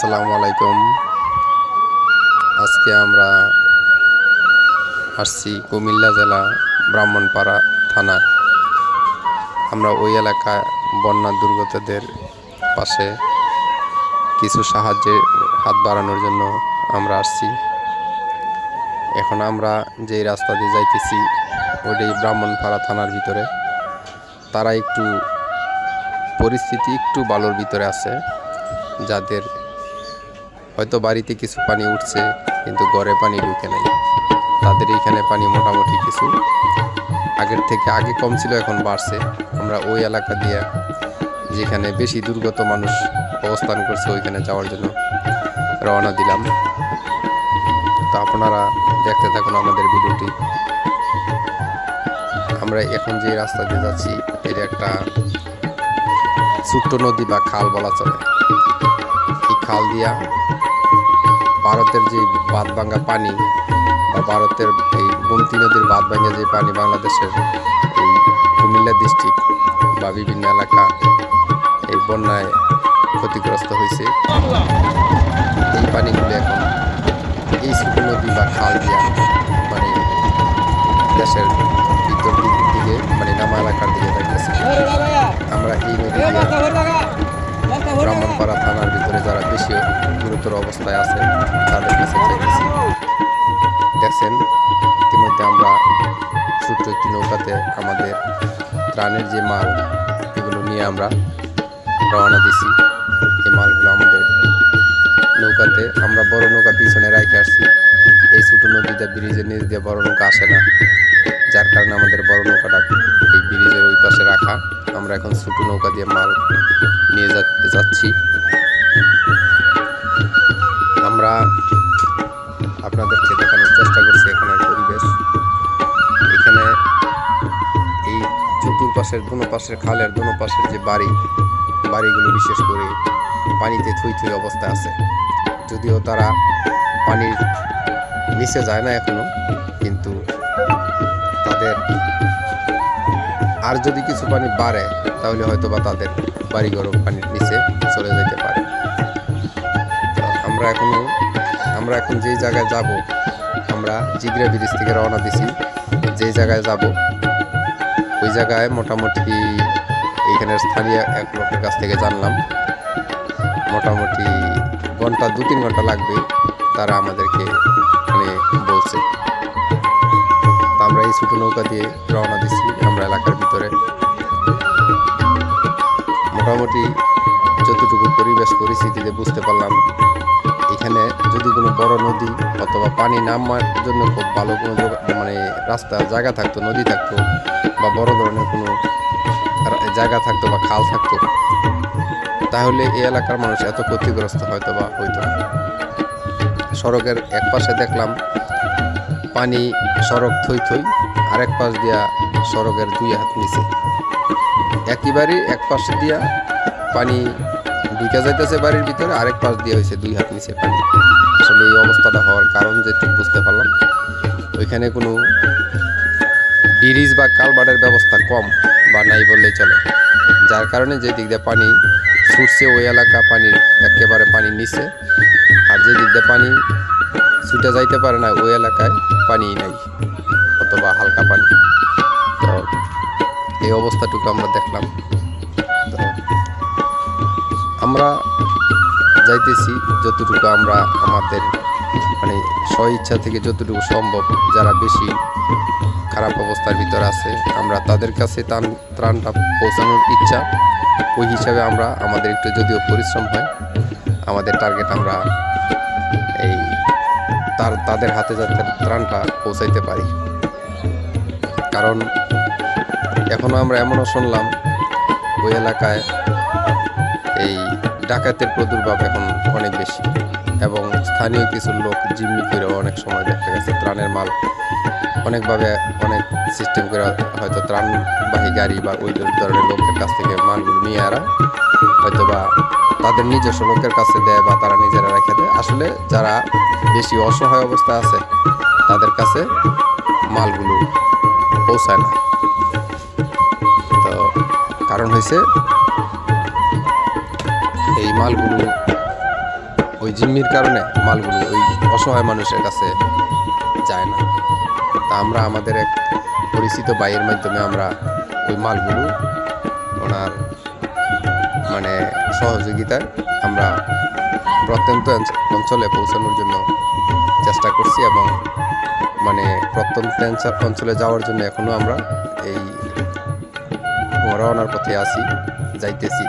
আসসালামু আলাইকুম। আজকে আমরা আসছি কুমিল্লা জেলা ব্রাহ্মণপাড়া থানা আমরা ওই এলাকায় বন্যা দুর্গতদের পাশে কিছু সাহায্যের হাত বাড়ানোর জন্য আমরা আসছি। এখন আমরা যেই রাস্তা দিয়ে যাইতেছি ওটাই ব্রাহ্মণপাড়া থানার ভিতরে। তারা একটু পরিস্থিতি একটু ভালোর ভিতরে আছে। যাদের হয়তো বাড়িতে কিছু পানি উঠছে, কিন্তু ঘরে পানি ঢুকে নাই। তাদের এইখানে পানি মোটামুটি কিছু। আগের থেকে আগে কম ছিল, এখন বাড়ছে। আমরা ওই এলাকা দিয়ে যেখানে বেশি দুর্গত মানুষ অবস্থান করছে, ওইখানে যাওয়ার জন্য রওনা দিলাম। তো আপনারা দেখতে থাকুন আমাদের ভিডিওটি। আমরা এখন যে রাস্তা দিয়ে যাচ্ছি, এটা একটা ছোট্ট নদী বা খাল বলা চলে। এই খাল দিয়া ভারতের যে বাঁধ ভাঙ্গা পানি বা ভারতের এই গোমতী নদীর বাঁধ ভাঙ্গা যে পানি বাংলাদেশের এই কুমিল্লা ডিস্ট্রিক্ট বা বিভিন্ন এলাকা এই বন্যায় ক্ষতিগ্রস্ত হয়েছে, এই পানিগুলো এখন এই ছোট নদী বা খাল দিয়া মানে দেশের ভিতর দিকে মানে নামা এলাকার দিকে যাইতেছে। আমরা এই নদী ব্রাহ্মণপাড়া থানার ভিতরে যারা বেশি গুরুতর অবস্থায় আছে, তাদের কাছে চাইতেছি। দেখছেন, ইতিমধ্যে আমরা ছোট্ট একটি নৌকাতে আমাদের ত্রাণের যে মাল, এগুলো নিয়ে আমরা রওনা দিছি। এই মালগুলো আমাদের নৌকাতে, আমরা বড় নৌকা পিছনে রেখে আসছি। এই ছোটো নদীতে ব্রিজের নিচ দিয়ে বড় নৌকা আসে না। যার কারণে আমাদের বড় নৌকাটা এই ব্রিজের ওই পাশে রাখা। আমরা এখন ছোটো নৌকা দিয়ে মাল নিয়ে যাচ্ছি। আমরা আপনাদেরকে দেখানোর চেষ্টা করছি এখানের পরিবেশ। এখানে এই চতুর্পাশের দুনো পাশের খালের, দুনো পাশের যে বাড়ি, বাড়িগুলো বিশেষ করে পানিতে থুই থুই অবস্থায় আছে। যদিও তারা পানির নিচে যায় না এখনও, কিন্তু তাদের আর যদি কিছু পানি বাড়ে, তাহলে হয়তো বা তাদের বাড়িঘরও পানির নিচে চলে যেতে পারে। আমরা এখনও, আমরা এখন যেই জায়গায় যাব, আমরা জিগরা ব্রিজ থেকে রওনা দিছি। যেই জায়গায় যাব, ওই জায়গায় মোটামুটি এইখানের স্থানীয় এক লোকের কাছ থেকে জানলাম। মোটামুটি ঘণ্টা দু তিন ঘণ্টা লাগবে, তারা আমাদেরকে মানে বলছে। আমরা এই ছোটো নৌকা দিয়ে রওনা দিচ্ছি আমরা এলাকার ভিতরে। মোটামুটি যতটুকু পরিবেশ পরিস্থিতিতে বুঝতে পারলাম, এখানে যদি কোনো বড় নদী অথবা পানি নামার জন্য খুব ভালো কোনো মানে রাস্তা, জায়গা থাকতো, নদী থাকতো বা বড় ধরনের কোনো জায়গা থাকতো বা খাল থাকতো, তাহলে এই এলাকার মানুষ এত ক্ষতিগ্রস্ত হয়তো বা হইতো না। সড়কের এক পাশে দেখলাম পানি, সড়ক থই থই, আরেক পাশ দিয়া সড়কের দুই হাত নিচে। একই বাড়ি এক পাশ দিয়া পানি ঢুকে যাইতেছে বাড়ির ভিতরে, আরেক পাশ দিয়ে হয়েছে দুই হাত নিচে পানি। আসলে এই অবস্থাটা হওয়ার কারণ যে ঠিক বুঝতে পারলাম। ওইখানে কোনো ব্রিজ বা কালবাটের ব্যবস্থা কম বা নাই বললেই চলে। যার কারণে যে দিক দিয়ে পানি ছুটছে ওই এলাকা, পানির একেবারে পানির নিচে। আর যে দিক দিয়ে পানি ছুটে যাইতে পারে না, ওই এলাকায় পানি নাই, অথবা হালকা পানি। তো এই অবস্থাটুকু আমরা দেখলাম। আমরা যাইতেছি যতটুকু আমরা আমাদের মানে স্ব ইচ্ছা থেকে যতটুকু সম্ভব, যারা বেশি খারাপ অবস্থার ভিতরে আছে, আমরা তাদের কাছে ত্রাণ ত্রাণটা পৌঁছানোর ইচ্ছা ওই হিসাবে আমরা, আমাদের একটু যদিও পরিশ্রম হয়, আমাদের টার্গেট আমরা এই তার, তাদের হাতে যাতে ত্রাণটা পৌঁছাইতে পারি। কারণ এখনও আমরা এমনও শুনলাম, ওই এলাকায় এই ডাকাতের প্রদুর্ভাব এখন অনেক বেশি। এবং স্থানীয় কিছু লোক জিম্মি করে অনেক সময় দেখা গেছে ত্রাণের মাল অনেকভাবে অনেক সিস্টেম করে হয়তো ত্রাণবাহী গাড়ি বা ওই ধরনের লোকের কাছ থেকে মালগুলো নিয়ে আরা হয়তো বা তাদের নিজস্ব লোকের কাছে দেয় বা তারা নিজেরা রেখে দেয়। আসলে যারা বেশি অসহায় অবস্থা আছে, তাদের কাছে মালগুলো পৌঁছায় না। তো কারণ হয়েছে এই মালগুলো ওই জিম্মির কারণে মালগুলো ওই অসহায় মানুষের কাছে যায় না। তা আমরা আমাদের এক পরিচিত বাইয়ের মাধ্যমে আমরা ওই মালগুলো ওনার মানে সহযোগিতায় আমরা প্রত্যন্ত অঞ্চ- অঞ্চলে পৌঁছানোর জন্য চেষ্টা করছি এবং মানে প্রত্যন্ত অঞ্চলে যাওয়ার জন্য এখনও আমরা এই রওনার পথে আছি, যাইতেছি।